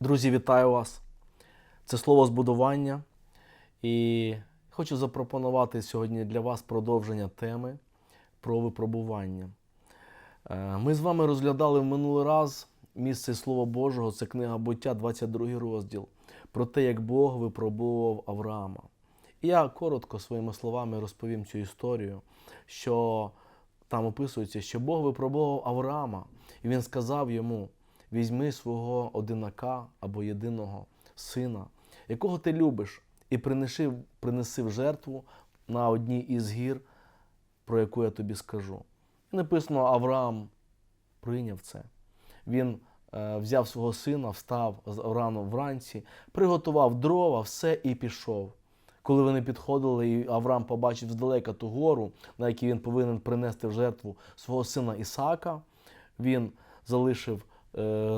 Друзі, вітаю вас! Це слово збудування. І хочу запропонувати сьогодні для вас продовження теми про випробування. Е, Ми з вами розглядали в минулий раз місце Слова Божого, це книга буття, 22 розділ, про те, як Бог випробував Авраама. І я коротко своїми словами розповім цю історію, що там описується, що Бог випробував Авраама, і він сказав йому: візьми свого одинака або єдиного сина, якого ти любиш, і принеси, принеси в жертву на одній із гір, про яку я тобі скажу. І написано, Авраам прийняв це. Він е, взяв свого сина, встав рано вранці, приготував дрова, все і пішов. Коли вони підходили, і Авраам побачив здалека ту гору, на якій він повинен принести в жертву свого сина Ісаака, він залишив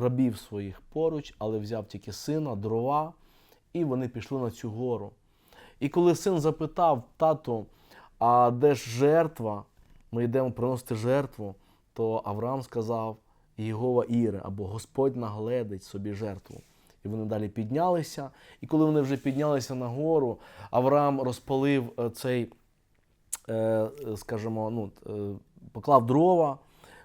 рабів своїх поруч, але взяв тільки сина, дрова, і вони пішли на цю гору. І коли син запитав тату, а де ж жертва? Ми йдемо приносити жертву, то Авраам сказав Єгова Іре, або Господь нагледить собі жертву. І вони далі піднялися. І коли вони вже піднялися на гору, Авраам розпалив е, цей, е, е, скажімо, ну, е, поклав дрова,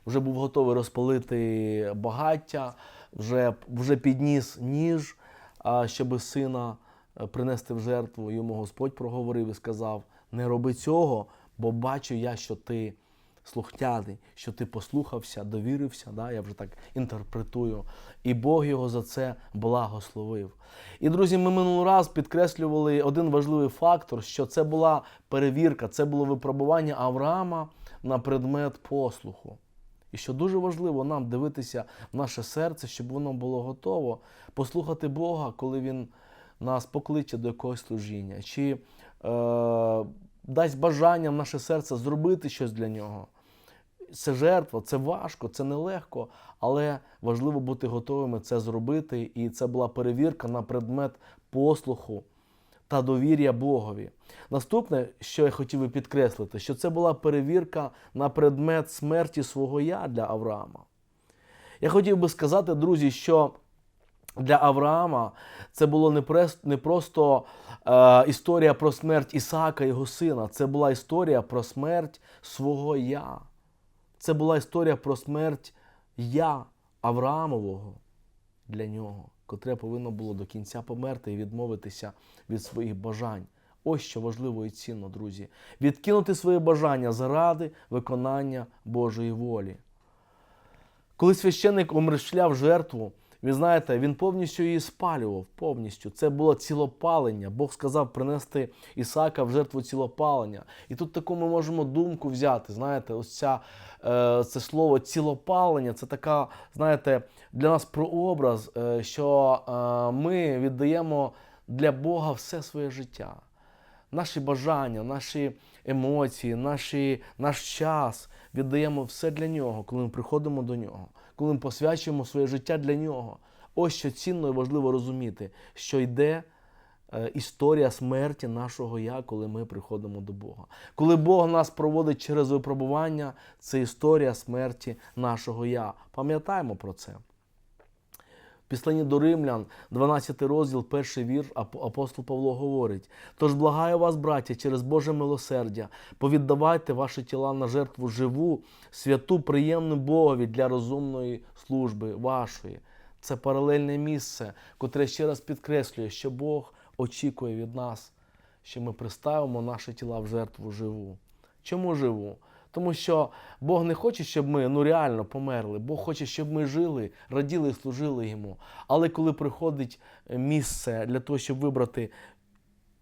вже був готовий розпалити багаття, вже, вже підніс ніж, щоб сина е, принести в жертву. Йому Господь проговорив і сказав: не роби цього, бо бачу я, що ти слухняний, що ти послухався, довірився. Да? Я вже так інтерпретую. І Бог його за це благословив. І, друзі, ми минулий раз підкреслювали один важливий фактор, що це була перевірка, це було випробування Авраама на предмет послуху. І що дуже важливо нам дивитися в наше серце, щоб воно було готово послухати Бога, коли Він нас покличе до якогось служіння, чи е, дасть бажання в наше серце зробити щось для нього. Це жертва, це важко, це нелегко, але важливо бути готовими це зробити. І це була перевірка на предмет послуху та довір'я Богові. Наступне, що я хотів би підкреслити, що це була перевірка на предмет смерті свого я для Авраама. Я хотів би сказати, друзі, що для Авраама це було не, просто е, історія про смерть Ісаака, його сина, це була історія про смерть свого я. Це була історія про смерть я Авраамового для нього, котре повинно було до кінця померти і відмовитися від своїх бажань. Ось що важливо і цінно, друзі. Відкинути свої бажання заради виконання Божої волі. Коли священник умершляв жертву, ви знаєте, він повністю її спалював. Повністю. Це було цілопалення. Бог сказав принести Ісаака в жертву цілопалення. І тут таку ми можемо думку взяти. Знаєте, ось ця, е, це слово цілопалення це така, знаєте, для нас прообраз, е, що е, ми віддаємо для Бога все своє життя наші бажання, наші емоції, наші, наш час віддаємо все для нього, коли ми приходимо до нього, коли ми посвячуємо своє життя для нього. Ось що цінно і важливо розуміти, що йде е, історія смерті нашого я, коли ми приходимо до Бога. Коли Бог нас проводить через випробування, це історія смерті нашого я. Пам'ятаємо про це. В Післанні до Римлян, 12 розділ, перший вірш, ап- апостол Павло говорить: Тож благаю вас, браття, через Боже милосердя, повіддавайте ваші тіла на жертву живу, святу, приємну Богові для розумної служби вашої. Це паралельне місце, котре ще раз підкреслює, що Бог очікує від нас, що ми приставимо наші тіла в жертву живу. Чому живу? Тому що Бог не хоче, щоб ми ну реально померли. Бог хоче, щоб ми жили, раділи і служили йому. Але коли приходить е, місце для того, щоб вибрати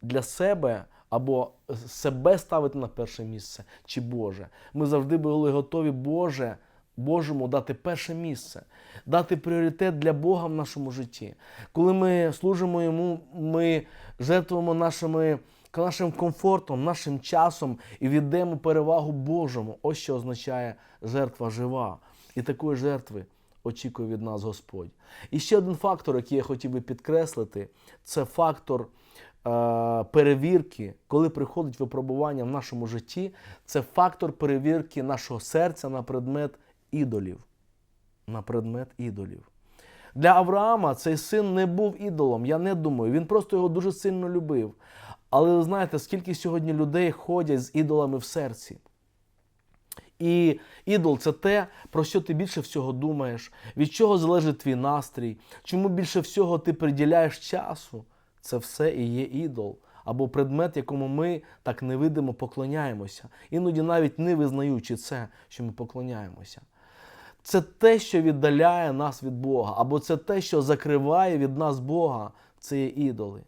для себе або себе ставити на перше місце, чи Боже, ми завжди були готові Боже. Божому дати перше місце, дати пріоритет для Бога в нашому житті. Коли ми служимо йому, ми жертвуємо нашими, нашим комфортом, нашим часом і віддаємо перевагу Божому. Ось що означає жертва жива. І такої жертви очікує від нас Господь. І ще один фактор, який я хотів би підкреслити, це фактор е, перевірки, коли приходить випробування в нашому житті, це фактор перевірки нашого серця на предмет ідолів. На предмет ідолів. Для Авраама цей син не був ідолом, я не думаю. Він просто його дуже сильно любив. Але ви знаєте, скільки сьогодні людей ходять з ідолами в серці. І ідол це те, про що ти більше всього думаєш, від чого залежить твій настрій, чому більше всього ти приділяєш часу. Це все і є ідол, або предмет, якому ми так невидимо поклоняємося, іноді навіть не визнаючи це, що ми поклоняємося. Це те, що віддаляє нас від Бога, або це те, що закриває від нас Бога, це є ідоли.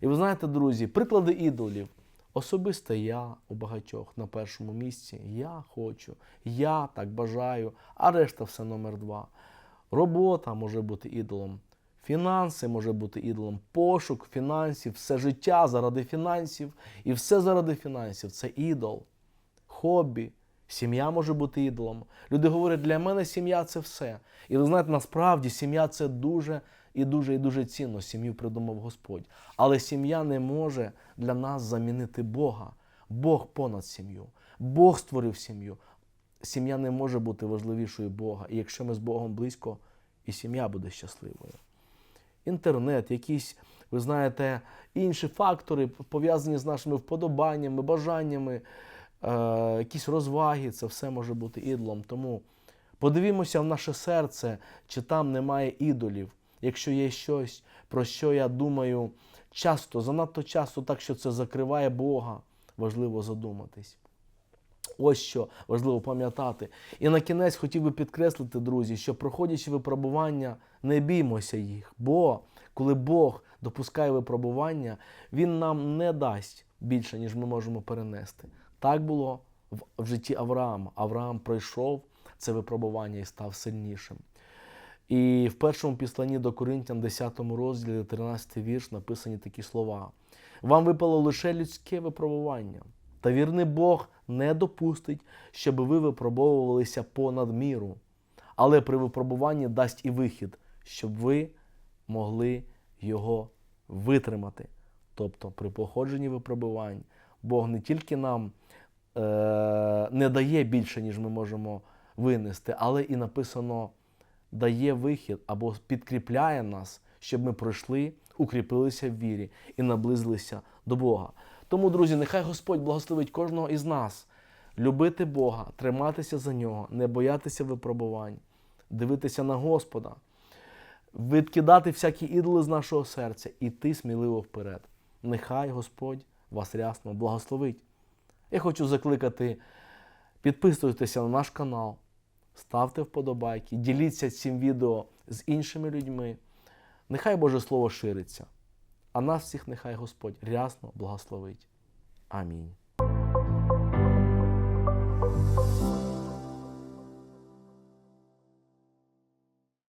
І ви знаєте, друзі, приклади ідолів. Особисто я у багатьох на першому місці. Я хочу, я так бажаю, а решта все номер два. Робота може бути ідолом, фінанси може бути ідолом, пошук фінансів, все життя заради фінансів і все заради фінансів це ідол, хобі, сім'я може бути ідолом. Люди говорять, для мене сім'я це все. І ви знаєте, насправді сім'я це дуже і дуже і дуже цінно. Сім'ю придумав Господь. Але сім'я не може для нас замінити Бога. Бог понад сім'ю. Бог створив сім'ю. Сім'я не може бути важливішою Бога. І якщо ми з Богом близько, і сім'я буде щасливою. Інтернет, якісь, ви знаєте, інші фактори пов'язані з нашими вподобаннями, бажаннями, е, якісь розваги, це все може бути ідолом. Тому подивімося в наше серце, чи там немає ідолів. Якщо є щось, про що я думаю часто, занадто часто, так що це закриває Бога, важливо задуматись. Ось що важливо пам'ятати. І на кінець хотів би підкреслити, друзі, що проходячи випробування, не біймося їх. Бо коли Бог допускає випробування, Він нам не дасть більше, ніж ми можемо перенести. Так було в, житті Авраама. Авраам пройшов це випробування і став сильнішим. І в першому післанні до Коринтян, 10 розділі, 13 вірш, написані такі слова: Вам випало лише людське випробування, та вірний Бог не допустить, щоб ви випробовувалися понад міру, але при випробуванні дасть і вихід, щоб ви могли його витримати. Тобто, при походженні випробувань Бог не тільки нам е- не дає більше, ніж ми можемо винести, але і написано дає вихід або підкріпляє нас, щоб ми пройшли, укріпилися в вірі і наблизилися до Бога. Тому, друзі, нехай Господь благословить кожного із нас любити Бога, триматися за нього, не боятися випробувань, дивитися на Господа, відкидати всякі ідоли з нашого серця і йти сміливо вперед. Нехай Господь вас рясно благословить. Я хочу закликати, підписуйтеся на наш канал ставте вподобайки, діліться цим відео з іншими людьми. Нехай Боже Слово шириться, а нас всіх нехай Господь рясно благословить. Амінь.